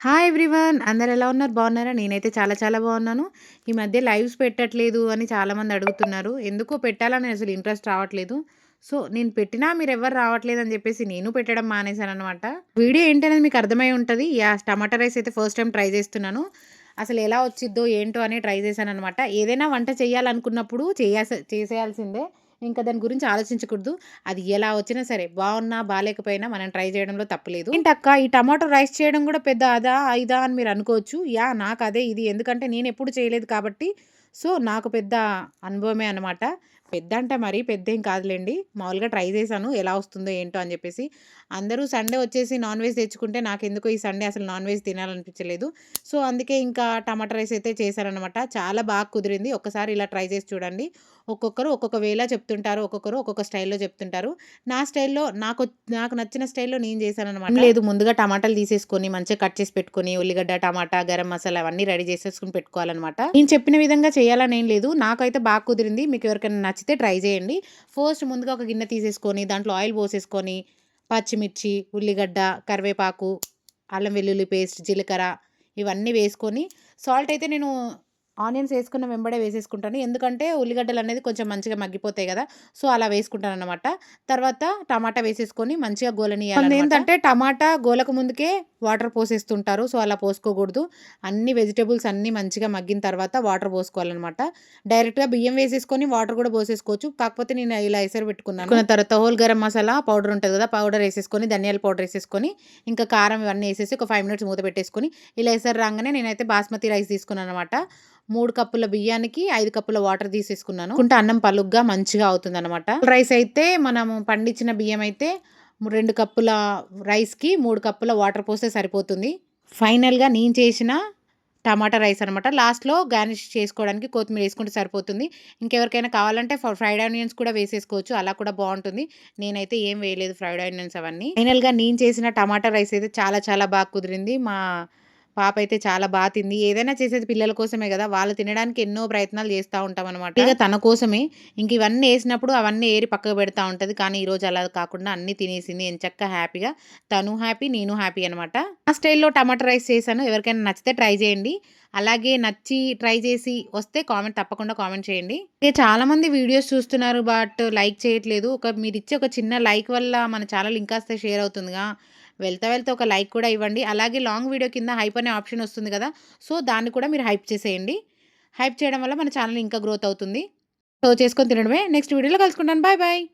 Hi everyone! అందరు ఎలా ఉన్నారు? బాగున్నారా? నేనైతే చాలా చాలా బాగున్నాను. ఈ మధ్య లైవ్స్ పెట్టట్లేదు అని చాలామంది అడుగుతున్నారు. ఎందుకో పెట్టాలని అసలు ఇంట్రెస్ట్ రావట్లేదు. సో నేను పెట్టినా మీరు ఎవరు రావట్లేదు అని చెప్పేసి నేను పెట్టడం మానేశాను అనమాట వీడియో ఏంటనేది మీకు అర్థమై ఉంటుంది. యా టమాటా రైస్ అయితే ఫస్ట్ టైం ట్రై చేస్తున్నాను. అసలు ఎలా వచ్చిద్దో ఏంటో అని ట్రై చేశాను అనమాట ఏదైనా వంట చేయాలనుకున్నప్పుడు చేయాల్సి చేసేయాల్సిందే. ఇంకా దాని గురించి ఆలోచించకూడదు. అది ఎలా వచ్చినా సరే బాగున్నా బాగాలేకపోయినా మనం ట్రై చేయడంలో తప్పలేదు ఏంటక్క ఈ టమాటో రైస్ చేయడం కూడా పెద్ద అదా ఇదా అని మీరు అనుకోవచ్చు. యా నాకు అదే ఇది. ఎందుకంటే నేను ఎప్పుడు చేయలేదు కాబట్టి సో నాకు పెద్ద అనుభవమే అనమాట పెద్ద అంటే మరీ పెద్ద ఏం కాదులేండి. మామూలుగా ట్రై చేశాను. ఎలా వస్తుందో ఏంటో అని చెప్పేసి. అందరూ సండే వచ్చేసి నాన్ వెజ్ తెచ్చుకుంటే నాకు ఎందుకో ఈ సండే అసలు నాన్ వెజ్ తినాలనిపించలేదు. సో అందుకే ఇంకా టమాటా రైస్ అయితే చేశారనమాట చాలా బాగా కుదిరింది. ఒకసారి ఇలా ట్రై చేసి చూడండి. ఒక్కొక్కరు ఒక్కొక్క వేలా చెప్తుంటారు. ఒక్కొక్కరు ఒక్కొక్క స్టైల్లో చెప్తుంటారు. నా స్టైల్లో నాకు నాకు నచ్చిన స్టైల్లో నేను చేశాను అనమాట లేదు. ముందుగా టమాటాలు తీసేసుకొని మంచిగా కట్ చేసి పెట్టుకొని ఉల్లిగడ్డ టమాటా గరం మసాలా అవన్నీ రెడీ చేసేసుకుని పెట్టుకోవాలన్నమాట. నేను చెప్పిన విధంగా చేయాలని ఏం లేదు. నాకైతే బాగా కుదిరింది. మీకు ఎవరికైనా నచ్చితే ట్రై చేయండి. ఫస్ట్ ముందుగా ఒక గిన్నె తీసేసుకొని దాంట్లో ఆయిల్ పోసేసుకొని పచ్చిమిర్చి ఉల్లిగడ్డ కరివేపాకు అల్లం వెల్లుల్లి పేస్ట్ జీలకర్ర ఇవన్నీ వేసుకొని సాల్ట్ అయితే నేను ఆనియన్స్ వేసుకున్న వెంబడే వేసేసుకుంటాను. ఎందుకంటే ఉల్లిగడ్డలు అనేది కొంచెం మంచిగా మగ్గిపోతాయి కదా. సో అలా వేసుకుంటాను అనమాట తర్వాత టమాటా వేసేసుకొని మంచిగా గోలని ఏంటంటే టమాటా గోలకు ముందుకే వాటర్ పోసేస్తుంటారు. సో అలా పోసుకోకూడదు. అన్ని వెజిటేబుల్స్ అన్నీ మంచిగా మగ్గిన తర్వాత వాటర్ పోసుకోవాలన్నమాట. డైరెక్ట్గా బియ్యం వేసేసుకొని వాటర్ కూడా పోసేసుకోవచ్చు. కాకపోతే నేను ఇలా ఎసరు పెట్టుకున్నాను. తర్వాత హోల్ గరం మసాలా పౌడర్ ఉంటుంది కదా పౌడర్ వేసేసుకొని ధనియాల పౌడర్ వేసేసుకొని ఇంకా కారం ఇవన్నీ వేసేసి ఒక ఫైవ్ మినిట్స్ మూత పెట్టేసుకొని ఇలా ఎసరు రాగానే నేనైతే బాస్మతి రైస్ తీసుకున్నాను అనమాట మూడు కప్పుల బియ్యానికి ఐదు కప్పుల వాటర్ తీసేసుకున్నాను. కుంటే అన్నం పలుగ్గా మంచిగా అవుతుంది అనమాట రైస్ అయితే మనము పండించిన బియ్యం అయితే రెండు కప్పుల రైస్కి మూడు కప్పుల వాటర్ పోస్తే సరిపోతుంది. ఫైనల్గా నేను చేసిన టమాటా రైస్ అనమాట లాస్ట్లో గార్నిష్ చేసుకోవడానికి కొత్తిమీర వేసుకుంటే సరిపోతుంది. ఇంకెవరికైనా కావాలంటే ఫ్రైడ్ ఆనియన్స్ కూడా వేసేసుకోవచ్చు. అలా కూడా బాగుంటుంది. నేనైతే ఏం వేయలేదు ఫ్రైడ్ ఆనియన్స్ అవన్నీ. ఫైనల్గా నేను చేసిన టమాటా రైస్ అయితే చాలా చాలా బాగా కుదిరింది. మా పాప అయితే చాలా బాగా తింది. ఏదైనా చేసేది పిల్లల కోసమే కదా. వాళ్ళు తినడానికి ఎన్నో ప్రయత్నాలు చేస్తూ ఉంటాం అనమాట ఇక తన కోసమే. ఇంక ఇవన్నీ వేసినప్పుడు అవన్నీ ఏరి పక్కకు పెడతా ఉంటుంది. కానీ ఈరోజు అలా కాకుండా అన్నీ తినేసింది. ఎంచక్క హ్యాపీగా. తను హ్యాపీ నేను హ్యాపీ అనమాట ఆ స్టైల్లో టమాటా రైస్ చేశాను. ఎవరికైనా నచ్చితే ట్రై చేయండి. అలాగే నచ్చి ట్రై చేసి వస్తే కామెంట్ తప్పకుండా కామెంట్ చేయండి. చాలా మంది వీడియోస్ చూస్తున్నారు. బట్ లైక్ చేయట్లేదు. ఒక మీరు ఇచ్చే ఒక చిన్న లైక్ వల్ల మన ఛానల్ ఇంకా షేర్ అవుతుందిగా. వెళ్తా వెళ్తా ఒక లైక్ కూడా ఇవ్వండి. అలాగే లాంగ్ వీడియో కింద హైప్ అనే ఆప్షన్ వస్తుంది కదా సో దాన్ని కూడా మీరు హైప్ చేసేయండి. హైప్ చేయడం వల్ల మన ఛానల్ ఇంకా గ్రోత్ అవుతుంది. సో చేసుకొని తినడమే. నెక్స్ట్ వీడియోలో కలుసుకుంటాను. Bye bye.